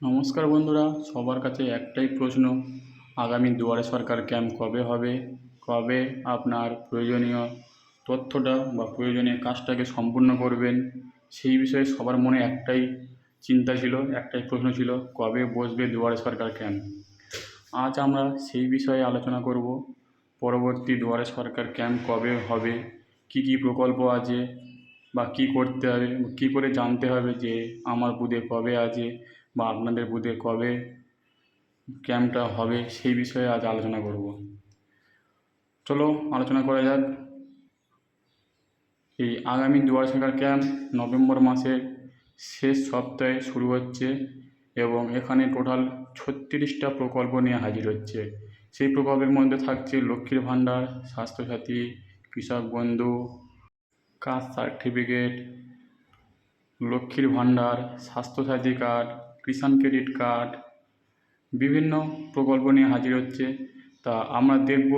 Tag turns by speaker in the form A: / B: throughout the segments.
A: নমস্কার বন্ধুরা, সবার কাছে একটাই প্রশ্ন। আগামী দুয়ারে সরকার ক্যাম্প কবে হবে? কবে আপনার প্রয়োজনীয় তথ্যটা বা প্রয়োজনীয় কাজটাকে সম্পূর্ণ করবেন? সেই বিষয়ে সবার মনে একটাই চিন্তা ছিল, একটাই প্রশ্ন ছিল, কবে বসবে দুয়ারে সরকার ক্যাম্প? আজ আমরা সেই বিষয়ে আলোচনা করব। পরবর্তী দুয়ারে সরকার ক্যাম্প কবে হবে? কী কী প্রকল্প আছে? বা কী করতে হবে? কী করে জানতে হবে যে আমার বুথে কবে আছে? বা আপনাদের বুথে কবে ক্যাম্পটা হবে সেই বিষয়ে আজ আলোচনা করব। চলো আলোচনা করা যাক। এই আগামী দুয়ার সরকার ক্যাম্প নভেম্বর মাসের শেষ সপ্তাহে শুরু হচ্ছে এবং এখানে টোটাল ছত্রিশটা প্রকল্প নিয়ে হাজির হচ্ছে। সেই প্রকল্পের মধ্যে থাকছে লক্ষ্মীর ভাণ্ডার, স্বাস্থ্যসাথী, কৃষক বন্ধু, কাস্ট সার্টিফিকেট, লক্ষ্মীর ভাণ্ডার, Swasthya Sathi card Kisan credit card, বিভিন্ন প্রকল্প নিয়ে হাজির হচ্ছে। তা আমরা দেখব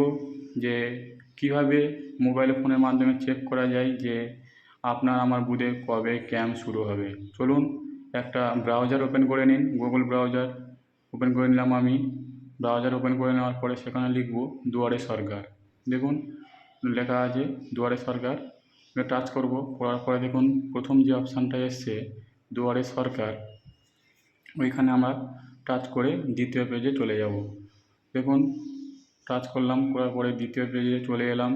A: যে কীভাবে মোবাইল ফোনের মাধ্যমে চেক করা যায় যে আপনার আমার বুথে কবে ক্যাম্প শুরু হবে। চলুন একটা ব্রাউজার ওপেন করে নিন গুগল ব্রাউজার ওপেন করে নিলাম আমি। ব্রাউজার ওপেন করে নেওয়ার পরে সেখানে লিখব দুয়ারে সরকার। দেখুন, লেখা আছে দুয়ারে সরকার। টাচ করব, করার পরে দেখুন প্রথম যে অপশানটা এসছে, দুয়ারে সরকার। ওইখানে আমরা টাচ করে দ্বিতীয় পেজে চলে যাব। দেখুন টাচ করলাম, করার পরে দ্বিতীয় পেজে চলে এলাম।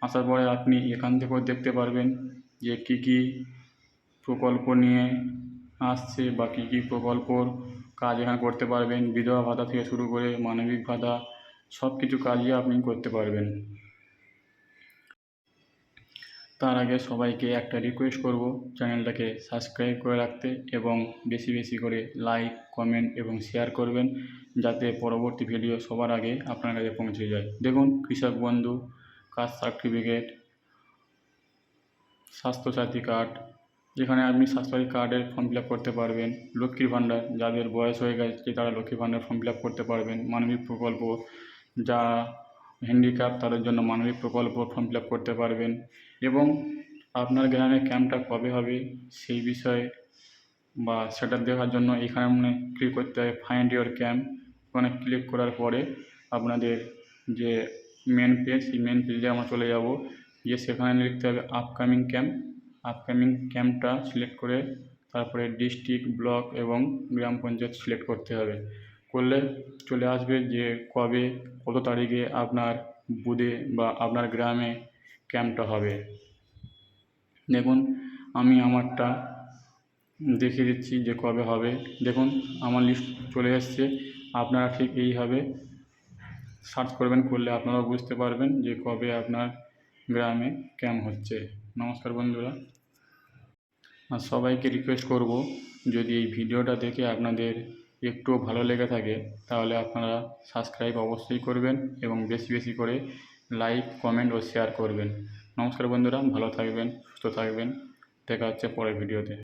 A: আসার পরে আপনি এখান থেকেও দেখতে পারবেন যে কী কী প্রকল্প নিয়ে আসছে বা কী কী প্রকল্পর কাজ এখানে করতে পারবেন। বিধবা ভাতা থেকে শুরু করে মানবিক ভাতা সব কিছু কাজই আপনি করতে পারবেন। তার আগে সবাইকে একটা রিকোয়েস্ট করব চ্যানেলটাকে সাবস্ক্রাইব করে রাখতে এবং বেশি বেশি করে লাইক কমেন্ট এবং শেয়ার করবেন যাতে পরবর্তী ভিডিও সবার আগে আপনার কাছে পৌঁছে যায়। দেখুন, কৃষক বন্ধু কাস্ট সার্টিফিকেট স্বাস্থ্যসাথী কার্ড যেখানে আপনি স্বাস্থ্যসাথী কার্ডের ফর্ম ফিল করতে পারবেন। লক্ষ্মীর ভাণ্ডার, যাদের বয়স হয়ে গেছে তারা লক্ষ্মীর ভাণ্ডার ফর্ম ফিল করতে পারবেন। মানবিক প্রকল্প, যা হ্যান্ডিক্যাপ তাদের জন্য মানবিক প্রকল্প ফর্ম ফিল করতে পারবেন। এবং আপনার গ্রামে ক্যাম্পটা কবে হবে সেই বিষয়ে বা সেটা দেখার জন্য এখানে মানে ক্লিক করতে হবে ফাইন্ড ইওর ক্যাম্প ওখানে ক্লিক করার পরে আপনাদের যে মেন পেজ সেই মেন পেজে আমরা চলে যাব। গিয়ে সেখানে লিখতে হবে আপকামিং ক্যাম্প আপকামিং ক্যাম্পটা সিলেক্ট করে তারপরে ডিস্ট্রিক্ট ব্লক এবং গ্রাম পঞ্চায়েত সিলেক্ট করতে হবে। করলে চলে আসবে যে কবে, কত তারিখে আপনার বুথে বা আপনার গ্রামে ক্যাম্পটা হবে। দেখুন, আমি আমারটা দেখিয়ে দিচ্ছি যে কবে হবে। দেখুন, আমার লিস্ট চলে এসছে। আপনারা ঠিক এইভাবে সার্চ করবেন, করলে আপনারাও বুঝতে পারবেন যে কবে আপনার গ্রামে ক্যাম্প হচ্ছে। নমস্কার বন্ধুরা। আর সবাইকে রিকোয়েস্ট করব, যদি এই ভিডিওটা দেখে আপনাদের একটুও ভালো লেগে থাকে, তাহলে আপনারা সাবস্ক্রাইব অবশ্যই করবেন এবং বেশি বেশি করে লাইক কমেন্ট ও শেয়ার করবেন। নমস্কার বন্ধুরা, ভালো থাকবেন, সুস্থ থাকবেন। দেখা হচ্ছে পরের ভিডিওতে